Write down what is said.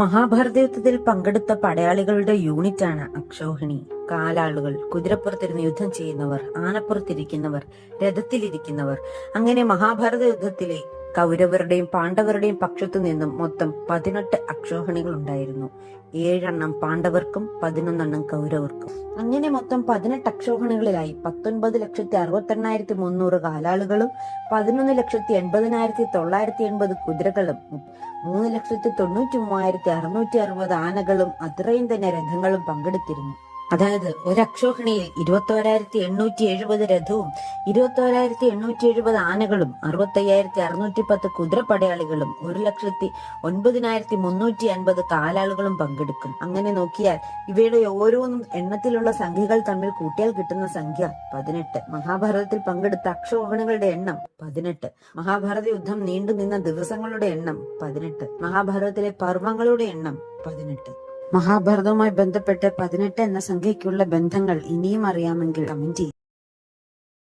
മഹാഭാരത പങ്കെടുത്ത പടയാളികളുടെ യൂണിറ്റാണ് അക്ഷോഹിണി. കാലാളുകൾ കുതിരപ്പുറത്തിരുന്ന് യുദ്ധം ചെയ്യുന്നവർ ആനപ്പുറത്തിരിക്കുന്നവർ രഥത്തിലിരിക്കുന്നവർ. അങ്ങനെ മഹാഭാരത യുദ്ധത്തിലെ കൗരവരുടെയും പാണ്ഡവരുടെയും പക്ഷത്തു നിന്നും മൊത്തം പതിനെട്ട് അക്ഷോഹിണികൾ ഉണ്ടായിരുന്നു. ഏഴെണ്ണം പാണ്ഡവർക്കും പതിനൊന്നെണ്ണം കൗരവർക്കും. അങ്ങനെ മൊത്തം പതിനെട്ട് അക്ഷോഹിണികളിലായി പത്തൊൻപത് ലക്ഷത്തി അറുപത്തെണ്ണായിരത്തി മുന്നൂറ് കാലാളുകളും പതിനൊന്ന് ലക്ഷത്തി എൺപതിനായിരത്തി തൊള്ളായിരത്തി എൺപത് കുതിരകളും മൂന്ന് ലക്ഷത്തി തൊണ്ണൂറ്റി മൂവായിരത്തി അറുന്നൂറ്റി അറുപത് ആനകളും അത്രയും തന്നെ രഥങ്ങളും പങ്കെടുത്തിരുന്നു. അതായത് ഒരക്ഷോഹിണിയിൽ ഇരുപത്തോരായിരത്തി എണ്ണൂറ്റി എഴുപത് രഥവും ഇരുപത്തോരായിരത്തി എണ്ണൂറ്റി എഴുപത് ആനകളും അറുപത്തയ്യായിരത്തി അറുന്നൂറ്റി പത്ത് കുതിരപ്പടയാളികളും ഒരു ലക്ഷത്തി ഒൻപതിനായിരത്തി മുന്നൂറ്റി അൻപത് കാലാളുകളും പങ്കെടുക്കും. അങ്ങനെ നോക്കിയാൽ ഇവയുടെ ഓരോന്നും എണ്ണത്തിലുള്ള സംഖ്യകൾ തമ്മിൽ കൂട്ടിയാൽ കിട്ടുന്ന സംഖ്യ പതിനെട്ട്. മഹാഭാരതത്തിൽ പങ്കെടുത്ത അക്ഷോഹിണികളുടെ എണ്ണം പതിനെട്ട്. മഹാഭാരത യുദ്ധം നീണ്ടു നിന്ന ദിവസങ്ങളുടെ എണ്ണം പതിനെട്ട്. മഹാഭാരതത്തിലെ പർവങ്ങളുടെ എണ്ണം പതിനെട്ട്. മഹാഭാരതവുമായി ബന്ധപ്പെട്ട് പതിനെട്ട് എന്ന സംഖ്യയ്ക്കുള്ള ബന്ധങ്ങൾ ഇനിയും അറിയാമെങ്കിൽ കമന്റ്